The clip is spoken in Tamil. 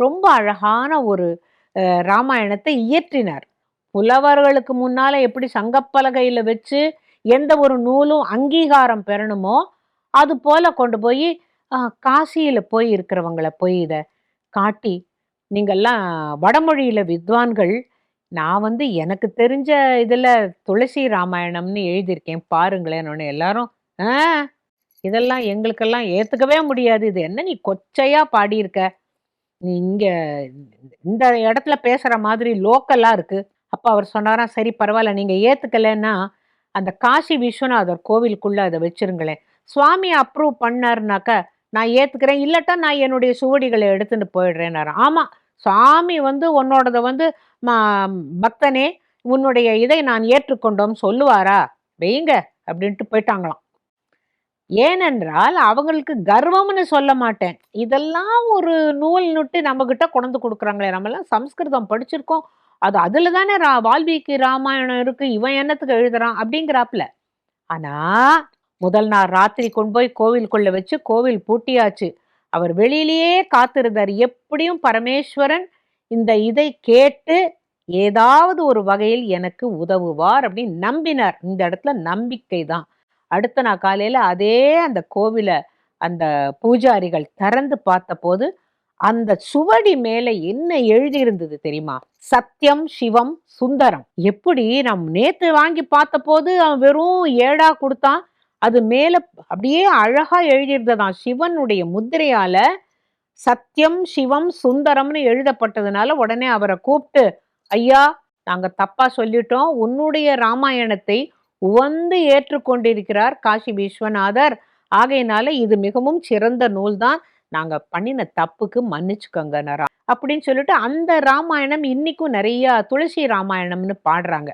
ரொம்ப அழகான ஒரு ராமாயணத்தை இயற்றினார். புலவர்களுக்கு முன்னால எப்படி சங்கப்பலகையில் வச்சு எந்த ஒரு நூலும் அங்கீகாரம் பெறணுமோ அது போல கொண்டு போய் காசியில் போய் இருக்கிறவங்களை போய் இதை காட்டி நீங்கள்லாம் வடமொழியில் வித்வான்கள் நான் வந்து எனக்கு தெரிஞ்ச இதில் துளசி ராமாயணம்னு எழுதியிருக்கேன் பாருங்களேன் உடனே எல்லாரும் ஆ இதெல்லாம் எங்களுக்கெல்லாம் ஏற்றுக்கவே முடியாது. இது என்ன நீ கொச்சையாக பாடியிருக்க? இங்க இந்த இடத்துல பேசுற மாதிரி லோக்கலா இருக்கு. அப்ப அவர் சொன்னாராம் சரி பரவாயில்ல நீங்க ஏத்துக்கலைன்னா அந்த காசி விஸ்வநாதர் கோவிலுக்குள்ள அதை வச்சிருங்களேன். சுவாமி அப்ரூவ் பண்ணாருனாக்க நான் ஏத்துக்கிறேன். இல்லட்டா நான் என்னுடைய சுவடிகளை எடுத்துட்டு போயிடுறேன்னாரு. ஆமா சுவாமி வந்து உன்னோடத வந்து பக்தனே உன்னுடைய இதை நான் ஏற்றுக்கொண்டோம் சொல்லுவாரா? வெயுங்க அப்படின்ட்டு போயிட்டாங்களாம். ஏனென்றால் அவங்களுக்கு கர்வம்னு சொல்ல மாட்டேன். இதெல்லாம் ஒரு நூல் நுட்டு நம்ம கிட்ட கொண்டு கொடுக்குறாங்களே நம்மலாம் சம்ஸ்கிருதம் படிச்சிருக்கோம். அது அதில் தானே ரா வால்மீகி ராமாயணம் இருக்குது இவன் என்னத்துக்கு எழுதுறான் அப்படிங்கிறாப்புல. ஆனால் முதல் நாள் ராத்திரி கொண்டு போய் கோவிலுக்குள்ளே வச்சு கோவில் பூட்டியாச்சு. அவர் வெளியிலேயே காத்திருந்தார். எப்படியும் பரமேஸ்வரன் இந்த இதை கேட்டு ஏதாவது ஒரு வகையில் எனக்கு உதவுவார் அப்படின்னு நம்பினார். இந்த இடத்துல நம்பிக்கை தான் அடுத்த நாள் காலையில் அதே அந்த கோவிலை அந்த பூஜாரிகள் திறந்து பார்த்தபோது அந்த சுவடி மேலே என்ன எழுதியிருந்தது தெரியுமா? சத்தியம் சிவம் சுந்தரம். எப்படி? நம் நேத்து வாங்கி பார்த்தபோது அவன் வெறும் ஏடா கொடுத்தான். அது மேலே அப்படியே அழகா எழுதியிருந்ததான் சிவனுடைய முத்திரையால சத்தியம் சிவம் சுந்தரம்னு எழுதப்பட்டதுனால உடனே அவரை கூப்பிட்டு ஐயா நாங்க தப்பா சொல்லிட்டோம். உன்னுடைய ராமாயணத்தை உவந்து ஏற்றுக்கொண்டிருக்கிறார் காசி விஸ்வநாதர். ஆகையினால இது மிகவும் சிறந்த நூல்தான். நாங்க பண்ணின தப்புக்கு மன்னிச்சுக்கோங்கனாரா அப்படின்னு சொல்லிட்டு அந்த ராமாயணம் இன்னைக்கும் நிறைய துளசி ராமாயணம்னு பாடுறாங்க.